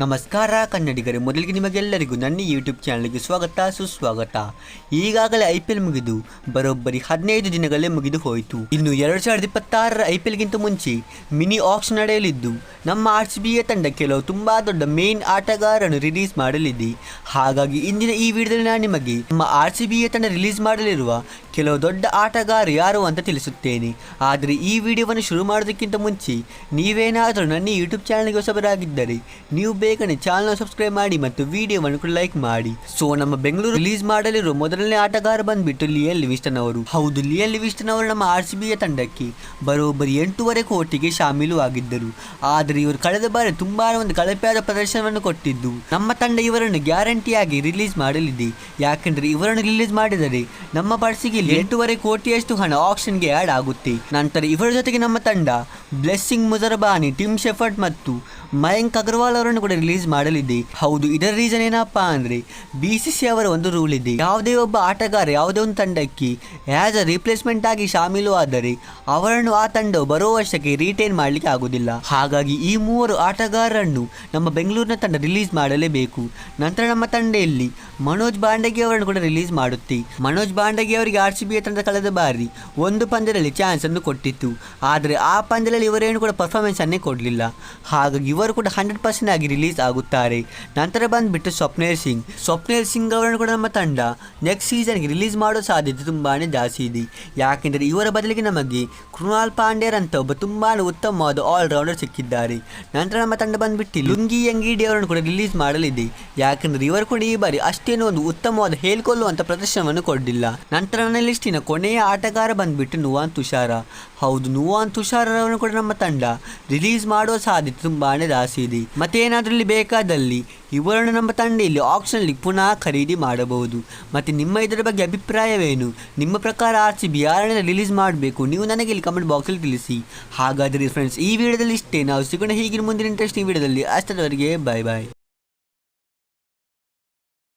ನಮಸ್ಕಾರ ಕನ್ನಡಿಗರೇ, ಮೊದಲಿಗೆ ನಿಮಗೆಲ್ಲರಿಗೂ ನನ್ನ ಯೂಟ್ಯೂಬ್ ಚಾನಲ್ಗೆ ಸ್ವಾಗತ, ಸುಸ್ವಾಗತ. ಈಗಾಗಲೇ ಐ ಪಿ ಎಲ್ ಮುಗಿದು, ಬರೋಬ್ಬರಿ ಹದಿನೈದು ದಿನಗಳೇ ಮುಗಿದು ಹೋಯಿತು. ಇನ್ನು ಎರಡು ಸಾವಿರದ ಇಪ್ಪತ್ತಾರರ ಐ ಪಿ ಎಲ್ಗಿಂತ ಮುಂಚೆ, ಮಿನಿ ಆಕ್ಸ್ ನಡೆಯಲಿದ್ದು, ನಮ್ಮ ಆರ್ ಸಿ ಬಿಯ ತಂಡ ಕೆಲವು ತುಂಬ ದೊಡ್ಡ ಮೇನ್ ಆಟಗಾರರನ್ನು ರಿಲೀಸ್ ಮಾಡಲಿದೆ. ಹಾಗಾಗಿ ಇಂದಿನ ಈ ವಿಡಿಯೋದಲ್ಲಿ ನಾನು ನಿಮಗೆ, ನಮ್ಮ ಆರ್ ಸಿ ಬಿಯ ತಂಡ ರಿಲೀಸ್ ಮಾಡಲಿರುವ ಕೆಲವು ದೊಡ್ಡ ಆಟಗಾರ ಯಾರು ಅಂತ ತಿಳಿಸುತ್ತೇನೆ. ಆದರೆ ಈ ವಿಡಿಯೋವನ್ನು ಶುರು ಮಾಡೋದಕ್ಕಿಂತ ಮುಂಚೆ ನೀವೇನಾದರೂ ನನ್ನ ಯೂಟ್ಯೂಬ್ ಚಾನಲ್ಗೆ ಹೊಸಬರಾಗಿದ್ದರೆ ನೀವು ಬೇಗನೆ ಚಾನಲ್ ಸಬ್ಸ್ಕ್ರೈಬ್ ಮಾಡಿ ಮತ್ತು ವಿಡಿಯೋವನ್ನು ಕೂಡ ಲೈಕ್ ಮಾಡಿ. ಸೊ, ನಮ್ಮ ಬೆಂಗಳೂರು ರಿಲೀಸ್ ಮಾಡಲಿರುವ ಮೊದಲನೇ ಆಟಗಾರ ಬಂದ್ಬಿಟ್ಟು ಲಿಯಲ್ ಲಿವಿಸ್ಟನ್ ಅವರು. ಹೌದು, ಲಿಯಲ್ ಲಿವಿಸ್ಟನ್ ಅವರು ನಮ್ಮ ಆರ್ ಸಿ ಬಿಯ ತಂಡಕ್ಕೆ ಬರೋಬ್ಬರಿ ಎಂಟೂವರೆ ಕೋಟಿಗೆ ಶಾಮೀಲು ಆಗಿದ್ದರು. ಆದರೆ ಇವರು ಕಳೆದ ಬಾರಿ ತುಂಬಾ ಒಂದು ಕಳಪೆಯಾದ ಪ್ರದರ್ಶನವನ್ನು ಕೊಟ್ಟಿದ್ದು ನಮ್ಮ ತಂಡ ಇವರನ್ನು ಗ್ಯಾರಂಟಿಯಾಗಿ ರಿಲೀಸ್ ಮಾಡಲಿದೆ. ಯಾಕೆಂದರೆ ಇವರನ್ನು ರಿಲೀಸ್ ಮಾಡಿದರೆ ನಮ್ಮ ಪರ್ಸಿಗೆ ಎಂಟೂವರೆ ಕೋಟಿಯಷ್ಟು ಹಣ ಆಕ್ಷನ್ಗೆ ಆ್ಯಡ್ ಆಗುತ್ತೆ. ನಂತರ ಇವರ ಜೊತೆಗೆ ನಮ್ಮ ತಂಡ ಬ್ಲೆಸ್ಸಿಂಗ್ ಮುಜರಬಾನಿ ಟಿಮ್ ಶೆಫರ್ಟ್ ಮತ್ತು ಮಯಂಕ್ ಅಗರ್ವಾಲ್ ಅವರನ್ನು ಕೂಡ ರಿಲೀಸ್ ಮಾಡಲಿದೆ. ಹೌದು, ಇದರ ರೀಸನ್ ಏನಪ್ಪಾ ಅಂದ್ರೆ ಬಿ ಸಿ ಸಿ ಅವರ ಒಂದು ರೂಲ್ ಇದೆ. ಯಾವುದೇ ಒಬ್ಬ ಆಟಗಾರ ಯಾವುದೇ ಒಂದು ತಂಡಕ್ಕೆ ಆಸ್ ಅ ರಿಪ್ಲೇಸ್ಮೆಂಟ್ ಆಗಿ ಶಾಮೀಲು ಆದರೆ ಅವರನ್ನು ಆ ತಂಡವು ಬರೋ ವರ್ಷಕ್ಕೆ ರಿಟೈನ್ ಮಾಡಲಿಕ್ಕೆ ಆಗುವುದಿಲ್ಲ. ಹಾಗಾಗಿ ಈ ಮೂವರು ಆಟಗಾರರನ್ನು ನಮ್ಮ ಬೆಂಗಳೂರಿನ ತಂಡ ರಿಲೀಸ್ ಮಾಡಲೇಬೇಕು. ನಂತರ ನಮ್ಮ ತಂಡದಲ್ಲಿ ಮನೋಜ್ ಬಾಂಡಗಿ ಅವರನ್ನು ಕೂಡ ರಿಲೀಸ್ ಮಾಡುತ್ತೆ. ಮನೋಜ್ ಬಾಂಡಗಿ ಅವರಿಗೆ ಆರ್ ಸಿ ಬಿ ತಂಡ ಕಳೆದ ಬಾರಿ ಒಂದು ಪಂದ್ಯದಲ್ಲಿ ಚಾನ್ಸ್ ಅನ್ನು ಕೊಟ್ಟಿತ್ತು. ಆದರೆ ಆ ಪಂದ್ಯದಲ್ಲಿ ಇವರೇನು ಕೂಡ ಪರ್ಫಾರ್ಮೆನ್ಸ್ ಅನ್ನೇ ಕೊಡಲಿಲ್ಲ. ಹಾಗಾಗಿ ಇವರು ಕೂಡ ಹಂಡ್ರೆಡ್ ಪರ್ಸೆಂಟ್ ಆಗಿ ರಿಲೀಸ್ ಆಗುತ್ತಾರೆ. ನಂತರ ಬಂದುಬಿಟ್ಟು ಸ್ವಪ್ನೇರ್ ಸಿಂಗ್. ಸ್ವಪ್ನೇರ್ ಸಿಂಗ್ ಅವರನ್ನು ಕೂಡ ನಮ್ಮ ತಂಡ ನೆಕ್ಸ್ಟ್ ಸೀಸನ್ಗೆ ರಿಲೀಸ್ ಮಾಡೋ ಸಾಧ್ಯತೆ ತುಂಬಾ ಜಾಸ್ತಿ ಇದೆ. ಯಾಕೆಂದರೆ ಇವರ ಬದಲಿಗೆ ನಮಗೆ ಕೃಣಾಲ್ ಪಾಂಡ್ಯರ್ ಅಂತ ಒಬ್ಬ ತುಂಬಾ ಉತ್ತಮವಾದ ಆಲ್ರೌಂಡರ್ ಸಿಕ್ಕಿದ್ದಾರೆ. ನಂತರ ನಮ್ಮ ತಂಡ ಬಂದುಬಿಟ್ಟು ಲುಂಗಿ ಯಂಗಿಡಿ ಅವರನ್ನು ಕೂಡ ರಿಲೀಸ್ ಮಾಡಲಿದೆ. ಯಾಕೆಂದರೆ ಇವರು ಕೂಡ ಈ ಬಾರಿ ಅಷ್ಟೇನೂ ಒಂದು ಉತ್ತಮವಾದ ಹೇಳ್ಕೊಳ್ಳುವಂಥ ಪ್ರದರ್ಶನವನ್ನು ಕೊಡಲಿಲ್ಲ. ನಂತರ ಲಿಸ್ಟಿನ ಕೊನೆಯ ಆಟಗಾರ ಬಂದ್ಬಿಟ್ಟು ನುವಾನ್ ತುಷಾರ. ಹೌದು, ನುವಾನ್ ತುಷಾರವನ್ನು ಕೂಡ ನಮ್ಮ ತಂಡ. ರಿಲೀಸ್ ಮಾಡುವ ಸಾಧ್ಯತೆ ತುಂಬಾನೇ ಜಾಸ್ತಿ ಇದೆ. ಮತ್ತೇನಾದ್ರೂ ಇಲ್ಲಿ ಬೇಕಾದಲ್ಲಿ ಇವರನ್ನು ನಮ್ಮ ತಂಡ ಇಲ್ಲಿ ಆಪ್ಷನ್ಲಿ ಪುನಃ ಖರೀದಿ ಮಾಡಬಹುದು. ಮತ್ತೆ ನಿಮ್ಮ ಇದರ ಬಗ್ಗೆ ಅಭಿಪ್ರಾಯವೇನು? ನಿಮ್ಮ ಪ್ರಕಾರ ಆರ್ ಸಿ ಬಿ ಯಾರನ್ನ ರಿಲೀಸ್ ಮಾಡಬೇಕು? ನೀವು ನನಗೆ ಇಲ್ಲಿ ಕಮೆಂಟ್ ಬಾಕ್ಸಲ್ಲಿ ತಿಳಿಸಿ. ಹಾಗಾದರೆ ಫ್ರೆಂಡ್ಸ್ ಈ ವಿಡಿಯೋದಲ್ಲಿ ಇಷ್ಟೇ. ನಾವು ಸಿಗೋಣ ಹೀಗಿನ ಮುಂದಿನ ಇಂಟ್ರೆಸ್ಟಿಂಗ್ ವಿಡಿಯೋದಲ್ಲಿ. ಅಷ್ಟರವರೆಗೆ ಬಾಯ್ ಬಾಯ್